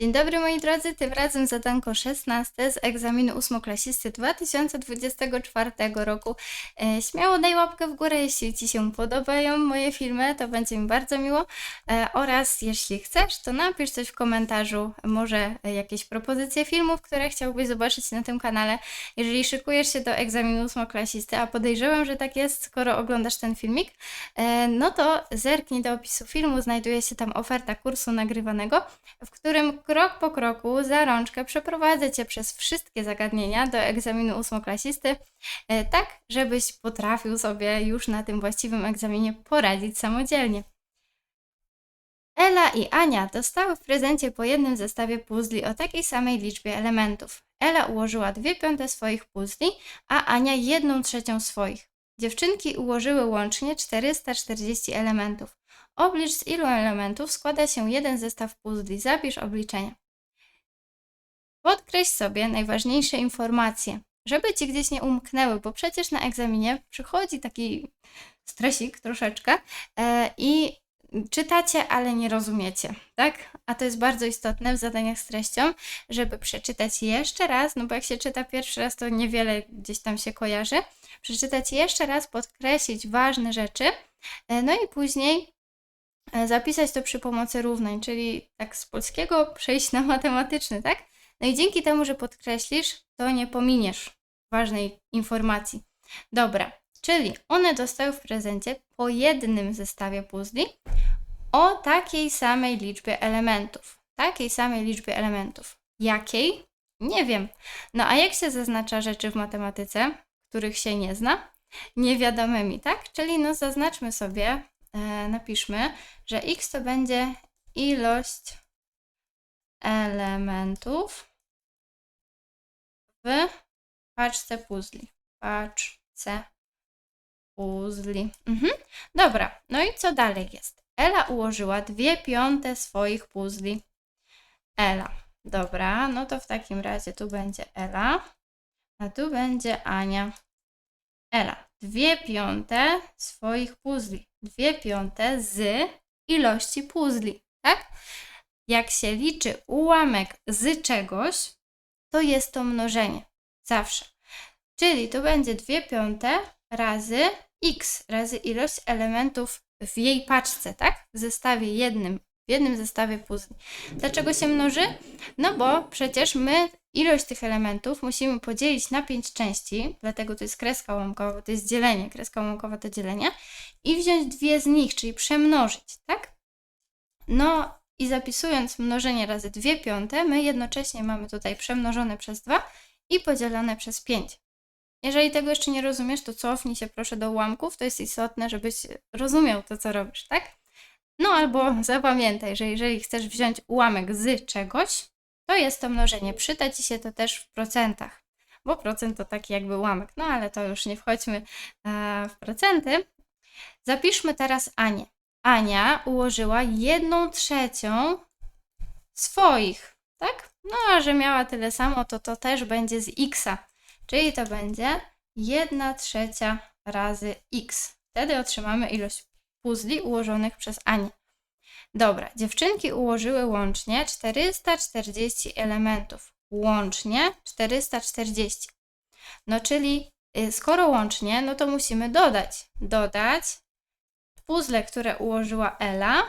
Dzień dobry moi drodzy, tym razem zadanko 16 z egzaminu ósmoklasisty 2024 roku. E, śmiało daj łapkę w górę, jeśli Ci się podobają moje filmy, to będzie mi bardzo miło. E, oraz jeśli chcesz, to napisz coś w komentarzu, może jakieś propozycje filmów, które chciałbyś zobaczyć na tym kanale. Jeżeli szykujesz się do egzaminu ósmoklasisty, a podejrzewam, że tak jest, skoro oglądasz ten filmik, e, no to zerknij do opisu filmu, znajduje się tam oferta kursu nagrywanego, w którym krok po kroku za rączkę przeprowadzę Cię przez wszystkie zagadnienia do egzaminu ósmoklasisty, e, tak żebyś potrafił sobie już na tym właściwym egzaminie poradzić samodzielnie. Ela i Ania dostały w prezencie po jednym zestawie puzli o takiej samej liczbie elementów. Ela ułożyła dwie piąte swoich puzli, a Ania jedną trzecią swoich. Dziewczynki ułożyły łącznie 440 elementów. Oblicz z ilu elementów składa się jeden zestaw puzli. Zapisz obliczenia. Podkreśl sobie najważniejsze informacje, żeby ci gdzieś nie umknęły, bo przecież na egzaminie przychodzi taki stresik troszeczkę e, i czytacie, ale nie rozumiecie, tak? A to jest bardzo istotne w zadaniach z treścią, żeby przeczytać jeszcze raz, no bo jak się czyta pierwszy raz, to niewiele gdzieś tam się kojarzy. Przeczytać jeszcze raz, podkreślić ważne rzeczy, e, no i później zapisać to przy pomocy równań, czyli tak z polskiego przejść na matematyczny, tak? No i dzięki temu, że podkreślisz, to nie pominiesz ważnej informacji. Dobra, czyli one dostały w prezencie po jednym zestawie puzli o takiej samej liczbie elementów. Takiej samej liczbie elementów. Jakiej? Nie wiem. No a jak się zaznacza rzeczy w matematyce, których się nie zna? Niewiadomymi, tak? Czyli no zaznaczmy sobie E, napiszmy, że x to będzie ilość elementów w paczce puzli. Paczce puzli. Mhm. Dobra, no i co dalej jest? Ela ułożyła dwie piąte swoich puzli. Ela. Dobra, no to w takim razie tu będzie Ela, a tu będzie Ania. Ela. Dwie piąte swoich puzli dwie piąte z ilości puzli, tak? Jak się liczy ułamek z czegoś, to jest to mnożenie. Zawsze. Czyli to będzie dwie piąte razy x, razy ilość elementów w jej paczce, tak? W zestawie jednym, w jednym zestawie puzli. Dlaczego się mnoży? No bo przecież my ilość tych elementów musimy podzielić na pięć części, dlatego to jest kreska ułamkowa, to jest dzielenie, kreska ułamkowa to dzielenie, i wziąć dwie z nich, czyli przemnożyć, tak? No i zapisując mnożenie razy dwie piąte, my jednocześnie mamy tutaj przemnożone przez 2 i podzielone przez 5. Jeżeli tego jeszcze nie rozumiesz, to cofnij się proszę do ułamków, to jest istotne, żebyś rozumiał to, co robisz, tak? No albo zapamiętaj, że jeżeli chcesz wziąć ułamek z czegoś, to jest to mnożenie. Przyda Ci się to też w procentach, bo procent to taki jakby ułamek. No ale to już nie wchodźmy e, w procenty. Zapiszmy teraz Anię. Ania ułożyła jedną trzecią swoich, tak? No a że miała tyle samo, to to też będzie z x, czyli to będzie 1 trzecia razy x. Wtedy otrzymamy ilość puzli ułożonych przez Anię. Dobra, dziewczynki ułożyły łącznie 440 elementów. Łącznie 440. No czyli y, skoro łącznie, no to musimy dodać. Dodać puzzle, które ułożyła Ela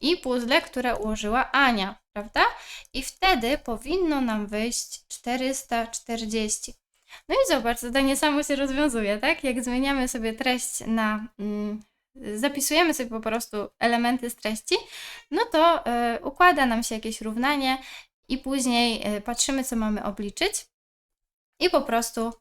i puzzle, które ułożyła Ania, prawda? I wtedy powinno nam wyjść 440. No i zobacz, zadanie samo się rozwiązuje, tak? Jak zmieniamy sobie treść na mm, zapisujemy sobie po prostu elementy z treści, no to y, układa nam się jakieś równanie i później y, patrzymy, co mamy obliczyć i po prostu y,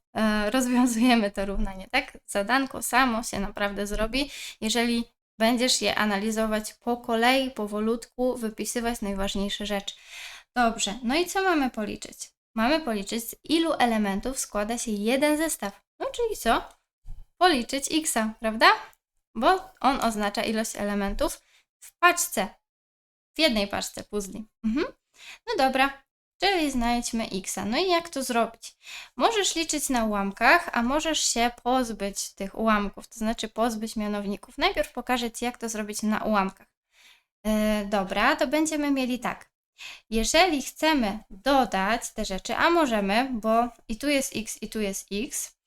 rozwiązujemy to równanie, tak? Zadanko samo się naprawdę zrobi, jeżeli będziesz je analizować po kolei, powolutku, wypisywać najważniejsze rzeczy. Dobrze, no i co mamy policzyć? Mamy policzyć, z ilu elementów składa się jeden zestaw. No czyli co? Policzyć x, prawda? Bo on oznacza ilość elementów w paczce, w jednej paczce puzli. Mhm. No dobra, czyli znajdźmy x. No i jak to zrobić? Możesz liczyć na ułamkach, a możesz się pozbyć tych ułamków, to znaczy pozbyć mianowników. Najpierw pokażę Ci, jak to zrobić na ułamkach. Yy, dobra, to będziemy mieli tak. Jeżeli chcemy dodać te rzeczy, a możemy, bo i tu jest x, i tu jest x,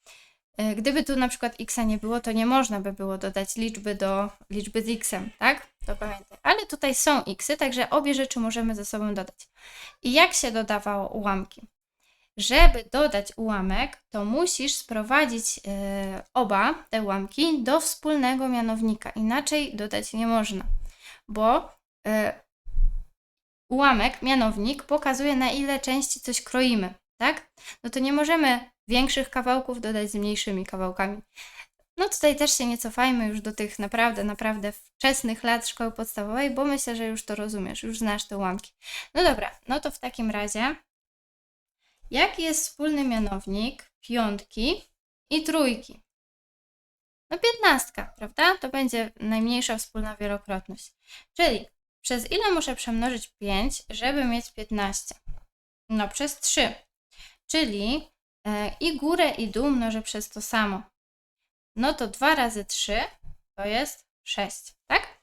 gdyby tu na przykład x nie było, to nie można by było dodać liczby do liczby z x, tak? To pamiętaj. Ale tutaj są xy, także obie rzeczy możemy ze sobą dodać. I jak się dodawało ułamki? Żeby dodać ułamek, to musisz sprowadzić e, oba te ułamki do wspólnego mianownika. Inaczej dodać nie można, bo e, ułamek, mianownik pokazuje na ile części coś kroimy, tak? No to nie możemy większych kawałków dodać z mniejszymi kawałkami. No tutaj też się nie cofajmy już do tych naprawdę, naprawdę wczesnych lat szkoły podstawowej, bo myślę, że już to rozumiesz, już znasz te ułamki. No dobra, no to w takim razie Jaki jest wspólny mianownik piątki i trójki? No piętnastka, prawda? To będzie najmniejsza wspólna wielokrotność. Czyli przez ile muszę przemnożyć 5, żeby mieć 15? No przez 3. Czyli i górę i dół mnożę przez to samo. No to 2 razy 3 to jest 6, tak?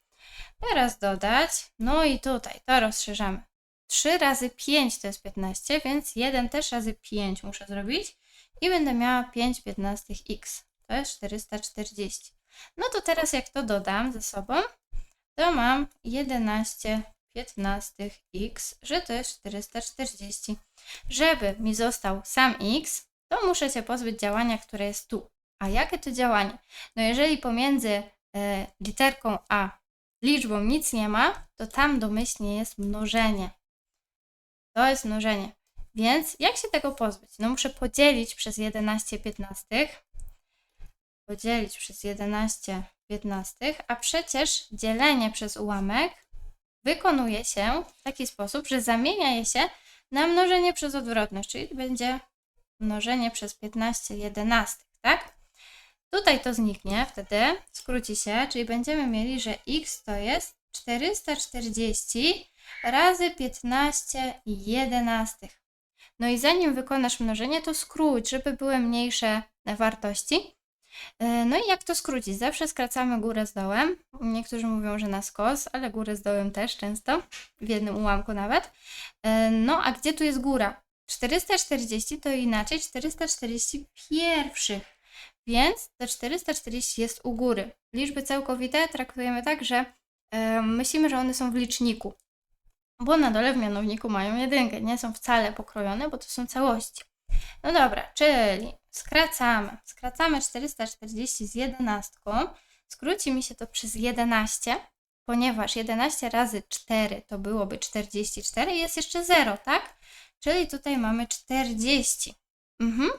Teraz dodać, no i tutaj to rozszerzamy. 3 razy 5 to jest 15, więc 1 też razy 5 muszę zrobić i będę miała 5 15 x. To jest 440. No to teraz jak to dodam ze sobą, to mam 11 15 x, że to jest 440. Żeby mi został sam x, to muszę się pozbyć działania, które jest tu. A jakie to działanie? No jeżeli pomiędzy e, literką a liczbą nic nie ma, to tam domyślnie jest mnożenie. To jest mnożenie. Więc jak się tego pozbyć? No muszę podzielić przez 11 piętnastych. Podzielić przez 11 piętnastych, a przecież dzielenie przez ułamek wykonuje się w taki sposób, że zamienia je się na mnożenie przez odwrotność, czyli będzie mnożenie przez 15 jedenastych, tak? Tutaj to zniknie, wtedy skróci się, czyli będziemy mieli, że x to jest 440 razy 15 jedenastych. No i zanim wykonasz mnożenie, to skróć, żeby były mniejsze wartości. E, no i jak to skrócić? Zawsze skracamy górę z dołem. Niektórzy mówią, że na skos, ale górę z dołem też często, w jednym ułamku nawet. E, no a gdzie tu jest góra? 440 to inaczej 440 pierwszych, więc te 440 jest u góry. Liczby całkowite traktujemy tak, że e, myślimy, że one są w liczniku bo na dole w mianowniku mają jedynkę, nie są wcale pokrojone, bo to są całości. No dobra, czyli skracamy. Skracamy 440 z 11. Skróci mi się to przez 11, ponieważ 11 razy 4 to byłoby 44 i jest jeszcze 0, tak? Czyli tutaj mamy 40. Mhm.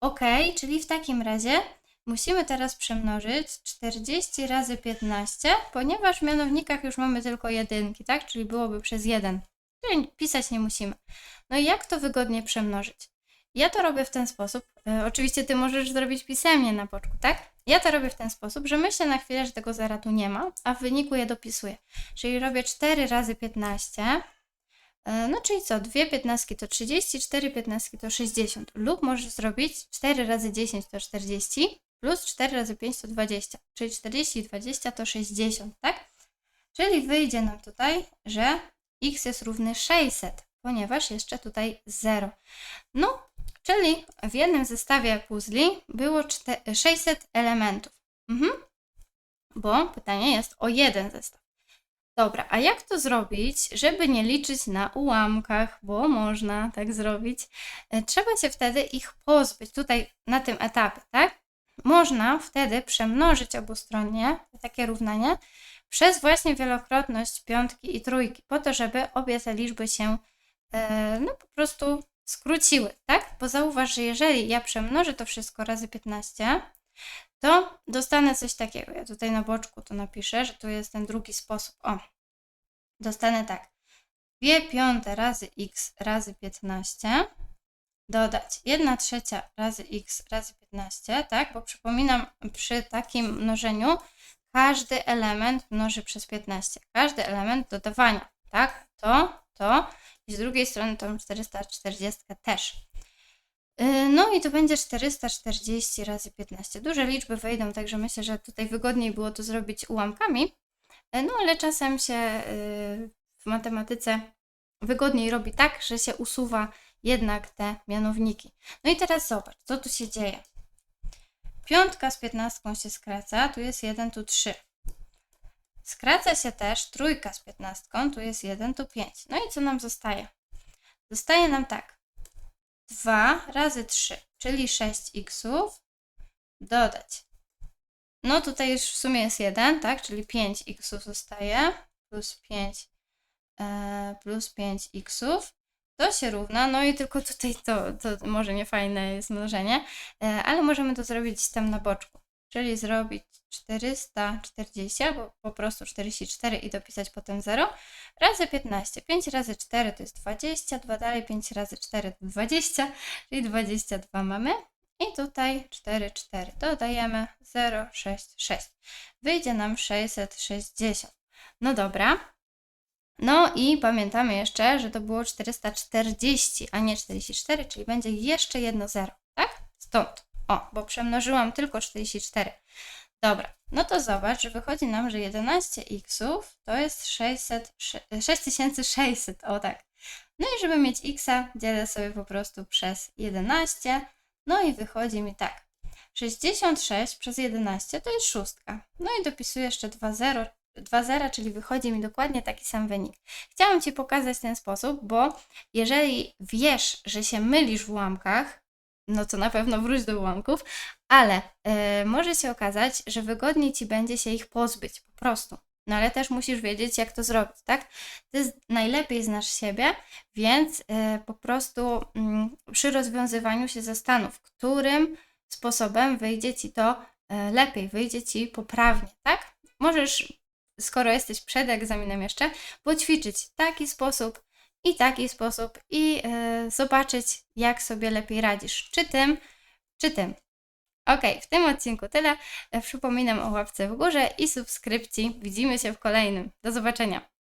Ok, czyli w takim razie Musimy teraz przemnożyć 40 razy 15, ponieważ w mianownikach już mamy tylko jedynki, tak? Czyli byłoby przez 1. Czyli pisać nie musimy. No i jak to wygodnie przemnożyć? Ja to robię w ten sposób. E, oczywiście ty możesz zrobić pisemnie na poczku, tak? Ja to robię w ten sposób, że myślę na chwilę, że tego zera tu nie ma, a w wyniku je dopisuję. Czyli robię 4 razy 15. E, no czyli co? 2 15 to 30, 4 15 to 60. Lub możesz zrobić 4 razy 10 to 40, plus 4 razy 5 to 20, czyli 40 i 20 to 60, tak? Czyli wyjdzie nam tutaj, że x jest równy 600, ponieważ jeszcze tutaj 0. No, czyli w jednym zestawie puzli było 600 elementów. Mhm. Bo pytanie jest o jeden zestaw. Dobra, a jak to zrobić, żeby nie liczyć na ułamkach, bo można tak zrobić? E, trzeba się wtedy ich pozbyć tutaj na tym etapie, tak? można wtedy przemnożyć obustronnie takie równanie przez właśnie wielokrotność piątki i trójki, po to, żeby obie te liczby się e, no po prostu skróciły, tak? Bo zauważ, że jeżeli ja przemnożę to wszystko razy 15, to dostanę coś takiego. Ja tutaj na boczku to napiszę, że tu jest ten drugi sposób. O, dostanę tak. 2 piąte razy x razy 15 dodać 1 trzecia razy x razy 15, tak? Bo przypominam, przy takim mnożeniu każdy element mnoży przez 15. Każdy element dodawania, tak? To, to i z drugiej strony tą 440 też. Y, no i to będzie 440 razy 15. Duże liczby wejdą, także myślę, że tutaj wygodniej było to zrobić ułamkami. Y, no ale czasem się y, w matematyce wygodniej robi tak, że się usuwa jednak te mianowniki. No i teraz zobacz, co tu się dzieje. Piątka z piętnastką się skraca, tu jest 1, tu 3. Skraca się też trójka z piętnastką, tu jest 1, tu 5. No i co nam zostaje? Zostaje nam tak. 2 razy 3, czyli 6x dodać. No tutaj już w sumie jest 1, tak? Czyli 5x zostaje plus 5 e, plus 5x. To się równa, no i tylko tutaj to, to może nie fajne jest mnożenie, e, ale możemy to zrobić tam na boczku. Czyli zrobić 440, albo po prostu 44 i dopisać potem 0, razy 15. 5 razy 4 to jest 20, 2 dalej 5 razy 4 to 20, czyli 22 mamy. I tutaj 4, 4. Dodajemy 0, 6, 6. Wyjdzie nam 660. No dobra. No i pamiętamy jeszcze, że to było 440, a nie 44, czyli będzie jeszcze jedno 0, tak? Stąd. O, bo przemnożyłam tylko 44. Dobra, no to zobacz, że wychodzi nam, że 11x to jest 600, 6600, o tak. No i żeby mieć x, dzielę sobie po prostu przez 11, no i wychodzi mi tak. 66 przez 11 to jest szóstka. No i dopisuję jeszcze 2 0, 2 0, czyli wychodzi mi dokładnie taki sam wynik. Chciałam Ci pokazać ten sposób, bo jeżeli wiesz, że się mylisz w ułamkach, no to na pewno wróć do ułamków, ale yy, może się okazać, że wygodniej Ci będzie się ich pozbyć po prostu. No ale też musisz wiedzieć, jak to zrobić, tak? Ty najlepiej znasz siebie, więc yy, po prostu yy, przy rozwiązywaniu się zastanów, którym sposobem wyjdzie Ci to yy, lepiej, wyjdzie Ci poprawnie, tak? Możesz, skoro jesteś przed egzaminem jeszcze, poćwiczyć taki sposób i taki sposób i yy, zobaczyć, jak sobie lepiej radzisz. Czy tym, czy tym. Ok, w tym odcinku tyle. Przypominam o łapce w górze i subskrypcji. Widzimy się w kolejnym. Do zobaczenia.